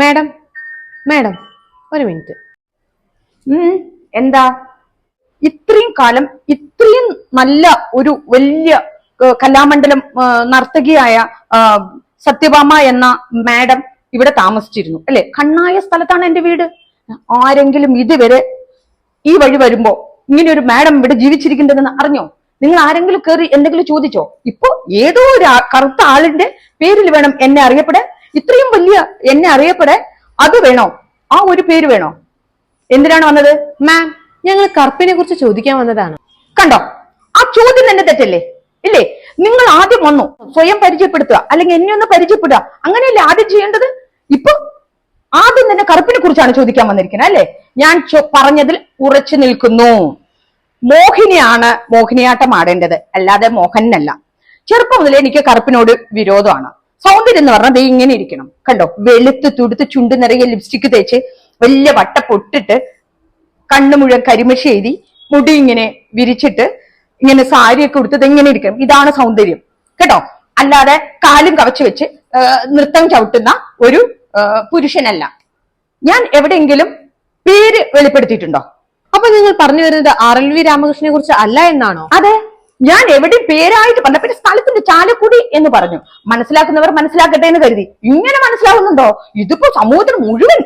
Madam madam ഒരു minute. എന്താ? ഇത്രയും കാലം ഇത്രയും നല്ല ഒരു വലിയ കലാമണ്ഡലം നർത്തകിയായ സത്യഭാമ എന്ന മാഡം ഇവിടെ താമസിച്ചിരുന്നു. അല്ലെ? കണ്ണായ സ്ഥലത്താണ് എന്റെ വീട്. ആരെങ്കിലും ഇതുവരെ ഈ വഴി വരുമ്പോ ഇങ്ങനെ ഒരു മാഡം ഇവിടെ ജീവിച്ചിരിക്കേണ്ടതെന്ന് അറിഞ്ഞോ? നിങ്ങൾ ആരെങ്കിലും കയറി എന്തെങ്കിലും ചോദിച്ചോ? ഇപ്പോ ഏതോ ഒരു കറുത്ത ആളിന്റെ പേരിൽ വേണം എന്നെ അറിയപ്പെടാൻ. ഇത്രയും വലിയ എന്നെ അറിയപ്പെടാൻ അത് വേണോ? ആ ഒരു പേര് വേണോ? എന്തിനാണ് വന്നത്? മാം ഞങ്ങൾ കറുപ്പിനെ കുറിച്ച് ചോദിക്കാൻ വന്നതാണ്. കണ്ടോ? ആ ചോദ്യം തന്നെ തെറ്റല്ലേ? ഇല്ലേ? നിങ്ങൾ ആദ്യം വന്നു സ്വയം പരിചയപ്പെടുത്തുക അല്ലെങ്കിൽ എന്നെ ഒന്ന് പരിചയപ്പെടുക. അങ്ങനെയല്ലേ ആദ്യം ചെയ്യേണ്ടത്? ഇപ്പൊ ആദ്യം തന്നെ കറുപ്പിനെ കുറിച്ചാണ് ചോദിക്കാൻ വന്നിരിക്കുന്നത് അല്ലെ? ഞാൻ പറഞ്ഞതിൽ ഉറച്ചു നിൽക്കുന്നു. മോഹിനിയാണ് മോഹിനിയാട്ടം ആടേണ്ടത്. അല്ലാതെ മോഹനല്ല ചെറുപ്പം മുതലേ എനിക്ക് കറുപ്പിനോട് വിരോധമാണ്. സൗന്ദര്യം എന്ന് പറഞ്ഞാൽ ദേ ഇങ്ങനെ ഇരിക്കണം. കണ്ടോ? വെളുത്ത് തുടുത്ത് ചുണ്ട് നിറയെ ലിപ്സ്റ്റിക്ക് തേച്ച് വലിയ വട്ട പൊട്ടിട്ട് കണ്ണു മുഴുവൻ കരിമഷി എഴുതി മുടി ഇങ്ങനെ വിരിച്ചിട്ട് ഇങ്ങനെ സാരിയൊക്കെ ഉടുത്തത് ഇങ്ങനെ ഇരിക്കണം. ഇതാണ് സൗന്ദര്യം. കേട്ടോ? അല്ലാതെ കാലും കവച്ചു വെച്ച് നൃത്തം ചവിട്ടുന്ന ഒരു പുരുഷനല്ല. ഞാൻ എവിടെയെങ്കിലും പേര് വെളിപ്പെടുത്തിയിട്ടുണ്ടോ? അപ്പൊ നിങ്ങൾ പറഞ്ഞു വരുന്നത് ആർ എൽ വി രാമകൃഷ്ണനെ കുറിച്ച് അല്ല എന്നാണോ? അതെ. ഞാൻ എവിടെ പേരായിട്ട് പറഞ്ഞ പിന്നെ സ്ഥലത്തിന്റെ ചാലക്കുടി എന്ന് പറഞ്ഞു. മനസ്സിലാക്കുന്നവർ മനസ്സിലാക്കട്ടെ എന്ന് കരുതി. ഇങ്ങനെ മനസ്സിലാവുന്നുണ്ടോ? ഇതിപ്പോ സമൂഹത്തിന് മുഴുവൻ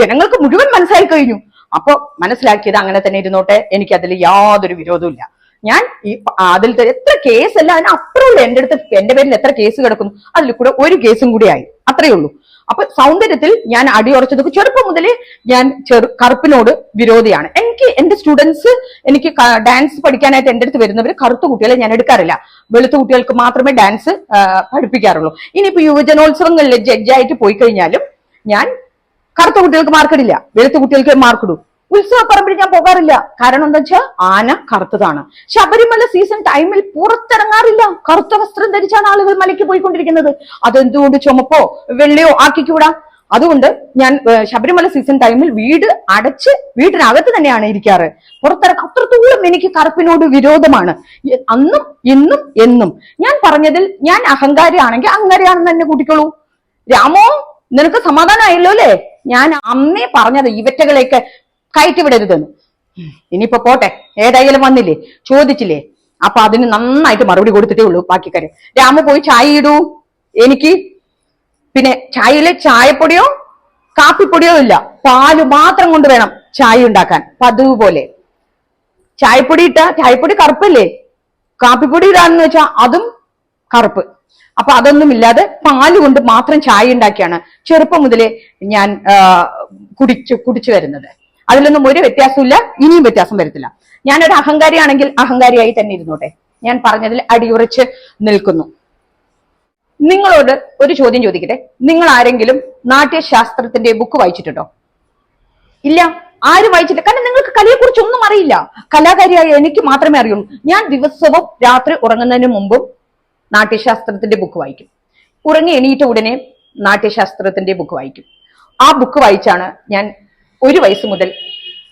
ജനങ്ങൾക്ക് മുഴുവൻ മനസ്സിലായി കഴിഞ്ഞു. അപ്പൊ മനസ്സിലാക്കിയത് അങ്ങനെ തന്നെ ഇരുന്നോട്ടെ. എനിക്ക് അതിൽ യാതൊരു വിരോധവും ഞാൻ ഈ അതിലത്തെ എത്ര കേസല്ല അതിനപ്പുറമുള്ള എന്റെ അടുത്ത് എന്റെ പേരിൽ എത്ര കേസ് കിടക്കുന്നു അതിൽ കൂടെ ഒരു കേസും കൂടി ആയി. അത്രയേ ഉള്ളൂ. അപ്പൊ സൗന്ദര്യത്തിൽ ഞാൻ അടിയുറച്ചത് ചെറുപ്പം മുതൽ ഞാൻ ചെറു കറുപ്പിനോട് വിരോധിയാണ്. എനിക്ക് എന്റെ സ്റ്റുഡൻസ് എനിക്ക് ഡാൻസ് പഠിക്കാനായിട്ട് എന്റെ അടുത്ത് വരുന്നവർ കറുത്ത കുട്ടികളെ ഞാൻ എടുക്കാറില്ല. വെളുത്ത കുട്ടികൾക്ക് മാത്രമേ ഡാൻസ് പഠിപ്പിക്കാറുള്ളൂ. ഇനിയിപ്പോ യുവജനോത്സവങ്ങളിൽ ജഡ്ജായിട്ട് പോയി കഴിഞ്ഞാലും ഞാൻ കറുത്ത കുട്ടികൾക്ക് മാർക്കിടില്ല വെളുത്ത കുട്ടികൾക്ക് മാർക്കിടും ഉത്സവ പറമ്പിൽ ഞാൻ പോകാറില്ല. കാരണം എന്താ വെച്ചാൽ ആന കറുത്തതാണ്. ശബരിമല സീസൺ ടൈമിൽ പുറത്തിറങ്ങാറില്ല. കറുത്ത വസ്ത്രം ധരിച്ചാണ് ആളുകൾ മലയ്ക്ക് പോയിക്കൊണ്ടിരിക്കുന്നത്. അതെന്തുകൊണ്ട് ചുമപ്പോ വെള്ളയോ ആക്കിക്കൂടാ? അതുകൊണ്ട് ഞാൻ ശബരിമല സീസൺ ടൈമിൽ വീട് അടച്ച് വീടിനകത്ത് തന്നെയാണ് ഇരിക്കാറ്. പുറത്തിറക്കം അത്രത്തോളം എനിക്ക് കറുപ്പിനോട് വിരോധമാണ്. അന്നും ഇന്നും എന്നും. ഞാൻ പറഞ്ഞതിൽ ഞാൻ അഹങ്കാരിയാണെങ്കിൽ അങ്ങനെയാണെന്ന് തന്നെ കൂട്ടിക്കോളൂ. രാമോ നിനക്ക് സമാധാനമായല്ലോ അല്ലേ? ഞാൻ അമ്മേ പറഞ്ഞത് ഇവറ്റകളെയൊക്കെ കയറ്റി വിടരുതെന്ന് ഇനിയിപ്പോ പോട്ടെ. ഏതായാലും വന്നില്ലേ? ചോദിച്ചില്ലേ? അപ്പൊ അതിന് നന്നായിട്ട് മറുപടി കൊടുത്തിട്ടേ ഉള്ളൂ ബാക്കി കാര്യം രാമു പോയി ചായ ഇടൂ. എനിക്ക് പിന്നെ ചായയിലെ ചായപ്പൊടിയോ കാപ്പിപ്പൊടിയോ ഇല്ല. പാൽ മാത്രം കൊണ്ട് വേണം ചായ ഉണ്ടാക്കാൻ. പതിവ് പോലെ. ചായപ്പൊടി ഇട്ട ചായപ്പൊടി കറുപ്പല്ലേ? കാപ്പിപ്പൊടി ഇടാന്ന് വെച്ചാ അതും കറുപ്പ്. അപ്പൊ അതൊന്നും ഇല്ലാതെ പാൽ കൊണ്ട് മാത്രം ചായ ഉണ്ടാക്കിയാണ് ചെറുപ്പം മുതലേ ഞാൻ കുടിച്ചു കുടിച്ചു വരുന്നത്. അതിലൊന്നും ഒരു വ്യത്യാസമില്ല ഇനിയും വ്യത്യാസം വരത്തില്ല. ഞാനൊരു അഹങ്കാരിയാണെങ്കിൽ അഹങ്കാരിയായി തന്നെ ഇരുന്നോട്ടെ. ഞാൻ പറഞ്ഞതിൽ അടിയുറച്ച് നിൽക്കുന്നു. നിങ്ങളോട് ഒരു ചോദ്യം ചോദിക്കട്ടെ? നിങ്ങൾ ആരെങ്കിലും നാട്യശാസ്ത്രത്തിന്റെ ബുക്ക് വായിച്ചിട്ടുണ്ടോ? ഇല്ല. ആരും വായിച്ചില്ല. കാരണം നിങ്ങൾക്ക് കലയെ കുറിച്ച് ഒന്നും അറിയില്ല. കലാകാരിയായ എനിക്ക് മാത്രമേ അറിയുള്ളൂ. ഞാൻ ദിവസവും രാത്രി ഉറങ്ങുന്നതിന് മുമ്പും നാട്യശാസ്ത്രത്തിന്റെ ബുക്ക് വായിക്കും. ഉറങ്ങി എണീറ്റ ഉടനെ നാട്യശാസ്ത്രത്തിന്റെ ബുക്ക് വായിക്കും. ആ ബുക്ക് വായിച്ചാണ് ഞാൻ ഒരു വയസ്സ് മുതൽ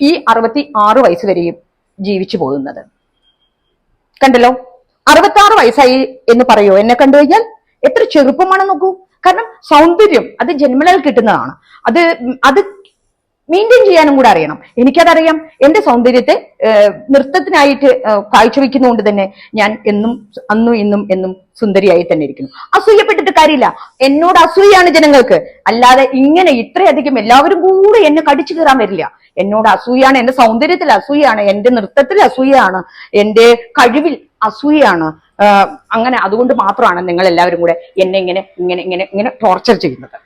ഈ അറുപത്തി ആറ് വയസ്സ് വരെയും ജീവിച്ചു പോകുന്നത്. കണ്ടല്ലോ? അറുപത്തി ആറ് വയസ്സായി എന്ന് പറയോ? എന്നെ കണ്ടു കഴിഞ്ഞാൽ എത്ര ചെറുപ്പമാണ് നോക്കൂ. കാരണം സൗന്ദര്യം അത് ജന്മനാൽ കിട്ടുന്നതാണ്. അത് അത് മെയിന്റെയിൻ ചെയ്യാനും കൂടെ അറിയണം. എനിക്കതറിയാം. എന്റെ സൗന്ദര്യത്തെ നൃത്തത്തിനായിട്ട് കാഴ്ചവെക്കുന്നതുകൊണ്ട് തന്നെ ഞാൻ എന്നും അന്നും ഇന്നും എന്നും സുന്ദരിയായി തന്നെ ഇരിക്കുന്നു. അസൂയപ്പെട്ടിട്ട് കാര്യമില്ല. എന്നോട് അസൂയാണ് ജനങ്ങൾക്ക്. അല്ലാതെ ഇങ്ങനെ ഇത്രയധികം എല്ലാവരും കൂടെ എന്നെ കടിച്ചു കയറാൻ വരില്ല. എന്നോട് അസൂയാണ് എന്റെ സൗന്ദര്യത്തിൽ അസൂയാണ് എന്റെ നൃത്തത്തിൽ അസൂയാണ് എന്റെ കഴിവിൽ അസൂയാണ്. അങ്ങനെ അതുകൊണ്ട് മാത്രമാണ് നിങ്ങൾ എല്ലാവരും കൂടെ എന്നെ ഇങ്ങനെ ഇങ്ങനെ ഇങ്ങനെ ഇങ്ങനെ ടോർച്ചർ ചെയ്യുന്നത്.